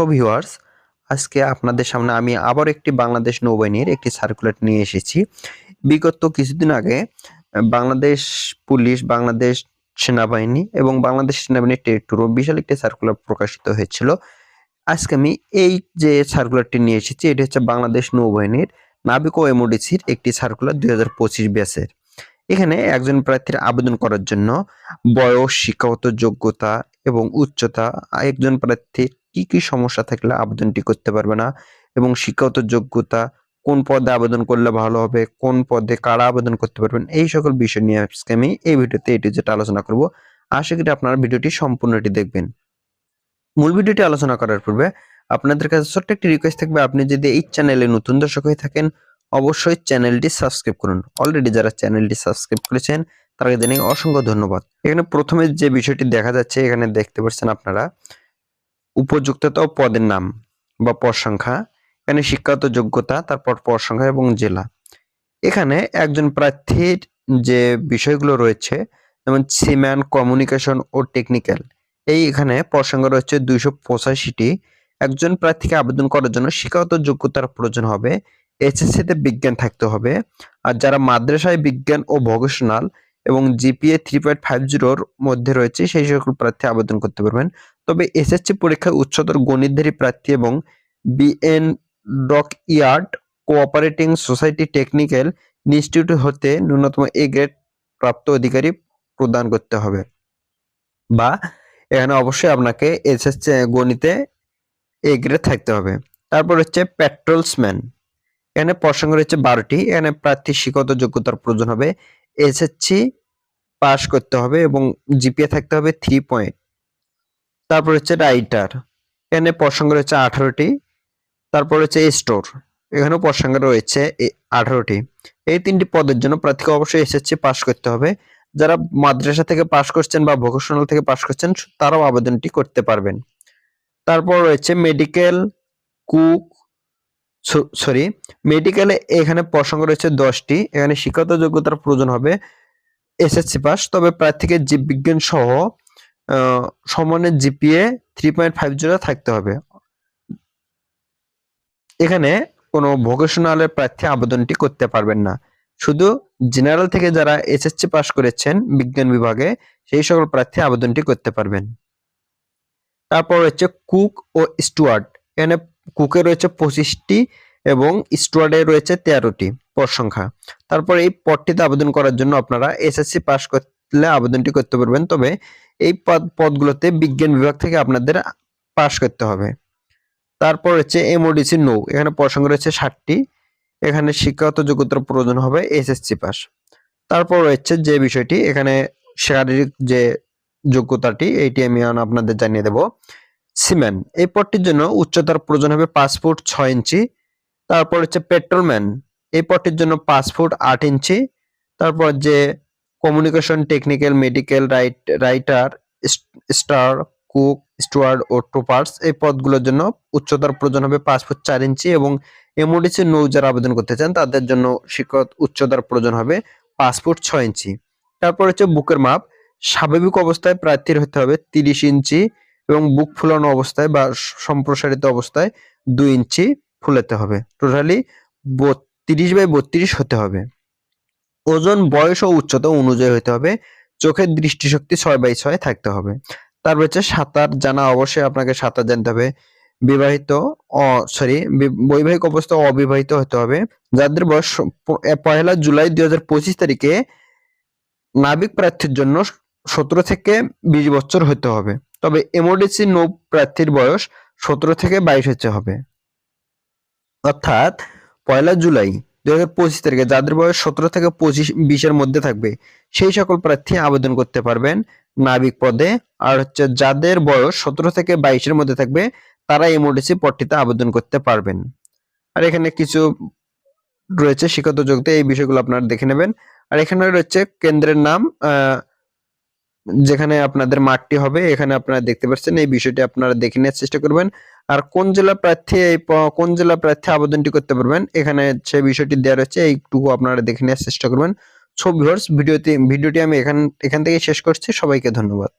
So viewers আজকে আপনাদের সামনে আমি আবার একটি বাংলাদেশ নৌবাহিনীর একটি সার্কুলার নিয়ে এসেছি। বিগত কিছুদিন আগে বাংলাদেশ পুলিশ, বাংলাদেশ সেনাবাহিনী এবং বাংলাদেশ সেনাবাহিনীর টেরিটুরো বিশাল একটি সার্কুলার প্রকাশিত হয়েছিল। আজকে আমি এই যে সার্কুলারটি নিয়ে এসেছি, এটি হচ্ছে বাংলাদেশ নৌবাহিনীর নাবিক ও এমওডিসির একটি সার্কুলার দুই হাজার পঁচিশ ব্যাসের এখানে একজন প্রার্থীর আবেদন করার জন্য বয়স, শিক্ষাগত যোগ্যতা এবং উচ্চতা, একজন প্রার্থীর কি কি সমস্যা থাকলে আবেদনটি করতে পারবে না? এবং শিক্ষাগত যোগ্যতা কোন পদে আবেদন করলে ভালো হবে? কোন পদে কারা আবেদন করতে পারবেন? এই সকল বিষয় নিয়ে আজকে আমি এই ভিডিওতে এটি যেটা আলোচনা করব, আশা করি আপনারা ভিডিওটি সম্পূর্ণটি দেখবেন। মূল ভিডিওটি আলোচনা করার পূর্বে আপনাদের কাছে ছোট্ট একটি রিকোয়েস্ট থাকবে, আপনি যদি এই চ্যানেলে নতুন দর্শক হয়ে থাকেন, অবশ্যই চ্যানেলটি সাবস্ক্রাইব করুন। অলরেডি যারা চ্যানেলটি সাবস্ক্রাইব করেছেন, তাদেরকে জানাই অসংখ্য ধন্যবাদ। এখানে প্রথমে যে বিষয়টি দেখা যাচ্ছে, এখানে দেখতে পাচ্ছেন আপনারা উপযুক্ততা ও পদের নাম বা পদ সংখ্যা, এখানে শিক্ষাগত যোগ্যতা, তারপর পদ সংখ্যা এবং জেলা। এখানে একজন প্রার্থীর যে বিষয়গুলো রয়েছে, যেমন সিম্যান, কমিউনিকেশন ও টেকনিক্যাল, এই এখানে পদ সংখ্যা রয়েছে দুইশো পঁচাশিটি। একজন প্রার্থীকে আবেদন করার জন্য শিক্ষাগত যোগ্যতার প্রয়োজন হবে এসএসসি তে বিজ্ঞান থাকতে হবে। আর যারা মাদ্রাসায় বিজ্ঞান ও ভোকেশনাল এবং জিপিএ থ্রি পয়েন্ট ফাইভ জিরোর মধ্যে রয়েছে, সেই সকল প্রার্থী আবেদন করতে পারবেন। তবে এসএসসি পরীক্ষায় উচ্চতর গণিতধারী প্রার্থী এবং BN dockyard cooperating society technical institute হতে ন্যূনতম এ গ্রেড প্রাপ্ত অধিকারী প্রদান করতে হবে। বা এখানে অবশ্যই আপনাকে এসএসসি গণিতে এ গ্রেড থাকতে হবে। তারপর হচ্ছে পেট্রোলসম্যান এখানে প্রসঙ্গ রয়েছে বারোটি। এখানে প্রার্থী শিক্ষত যোগ্যতার প্রয়োজন হবে। এসএসসি পাস করতে হবে এবং জিপিএ থাকতে হবে থ্রি পয়েন্ট তারপর হচ্ছে রাইটার। এখানে প্রসঙ্গ রয়েছে আঠারোটি। তারপর হচ্ছে স্টোর। এখানেও প্রসঙ্গ রয়েছে আঠারোটি। এই তিনটি পদের জন্য প্রার্থীকে অবশ্যই এসএসসি পাস করতে হবে। যারা মাদ্রাসা থেকে পাস করছেন বা ভোকেশনাল থেকে পাস করছেন, তারাও আবেদনটি করতে পারবেন। তারপর রয়েছে মেডিকেল কুক সরি মেডিকেলে এখানে প্রসঙ্গ রয়েছে দশটি। এখানে শিক্ষাগত যোগ্যতার প্রয়োজন হবে এসএসসি পাস তবে প্রার্থীকে জীববিজ্ঞান সহ সমানের GPA three point five zero থাকতে হবে। এখানে কোনো ভোকেশনালের প্রার্থী আবেদনটি করতে পারবেন না। শুধু জেনারেল থেকে যারা এসএসসি পাস করেছেন বিজ্ঞান বিভাগে, সেই সকল প্রার্থী আবেদনটি করতে পারবেন। তারপর রয়েছে কুক ও স্টুয়ার্ড এখানে কুকে রয়েছে পঁচিশটি এবং স্টুয়ার্ডে রয়েছে তেরোটি পদ সংখ্যা। তারপর এই পদটিতে আবেদন করার জন্য আপনারা এসএসসি পাস করলে আবেদনটি করতে পারবেন। তবে এই পদ পদগুলোতে বিজ্ঞান বিভাগ থেকে আপনাদের পাস করতে হবে। তারপর হচ্ছে এমওডিসি নৌ এখানে প্রসঙ্গ রয়েছে ষাটটি। এখানে শিক্ষাগত যোগ্যতার প্রয়োজন হবে এসএসসি পাস তারপর রয়েছে যে বিষয়টি, এখানে শারীরিক যে যোগ্যতাটি এইটি আমি আপনাদের জানিয়ে দেব। সিম্যান এই পদটির জন্য উচ্চতার প্রয়োজন হবে পাঁচ ফুট ছয় ইঞ্চি। তারপর হচ্ছে পেট্রোলম্যান এই পদটির জন্য পাঁচ ফুট আট ইঞ্চি। তারপর যে communication technical medical write writer star cook steward ও টোপার্স এই পদগুলোর জন্য উচ্চতার প্রয়োজন হবে পাঁচ ফুট চার ইঞ্চি এবং এমওডিসি নৌ যারা আবেদন করতে চান, তাদের জন্য শিক্ষক উচ্চতার প্রয়োজন হবে পাঁচ ফুট ছয় ইঞ্চি। তারপর হচ্ছে বুকের মাপ। স্বাভাবিক অবস্থায় প্রার্থীর হতে হবে তিরিশ ইঞ্চি এবং বুক ফুলানো অবস্থায় বা সম্প্রসারিত অবস্থায় দুই ইঞ্চি ফুলাতে হবে। টোটালি বত্রিশ বাই বত্রিশ হতে হবে। ওজন, বয়স ও উচ্চতা অনুযায়ী হতে হবে। চোখের দৃষ্টিশক্তি ছয় বাই ছয় থাকতে হবে। তারপর হচ্ছে সাঁতার জানা অবশ্যই আপনাকে সাঁতার জানতে হবে। বিবাহিত সরি বৈবাহিক অবস্থা অবিবাহিত হতে হবে। যাদের বয়স প- পহেলা জুলাই দুই হাজার পঁচিশ তারিখে নাবিক প্রার্থীর জন্য সতেরো থেকে বিশ বছর হতে হবে। তবে এমওডিসি নৌ প্রার্থীর বয়স সতেরো থেকে বাইশ হতে হবে। অর্থাৎ পয়লা জুলাই দুই হাজার পঁচিশ তারিখে যাদের বয়স সতেরো থেকে পঁচিশ বিশের মধ্যে থাকবে, সেই সকল প্রার্থী আবেদন করতে পারবেন নাবিক পদে। আর হচ্ছে যাদের বয়স সতেরো থেকে বাইশের মধ্যে থাকবে, তারা এমওডিসি পদটিতে আবেদন করতে পারবেন। আর এখানে কিছু রয়েছে শিক্ষত যোগ্যতা, এই বিষয়গুলো আপনারা দেখে নেবেন। আর এখানে রয়েছে কেন্দ্রের নাম যেখানে আপনাদের মাঠটি হবে, এখানে আপনারা দেখতে পাচ্ছেন এই বিষয়টি আপনারা দেখে নেওয়ার চেষ্টা করবেন। আর কোন জেলা প্রার্থী এই কোন জেলা প্রার্থী আবেদনটি করতে পারবেন, এখানে সে বিষয়টি দেওয়া রয়েছে, এইটুকু আপনারা দেখে নেওয়ার চেষ্টা করবেন। সো ভিউয়ার্স ভিডিওতে ভিডিওটি আমি এখান এখান থেকে শেষ করছি। সবাইকে ধন্যবাদ।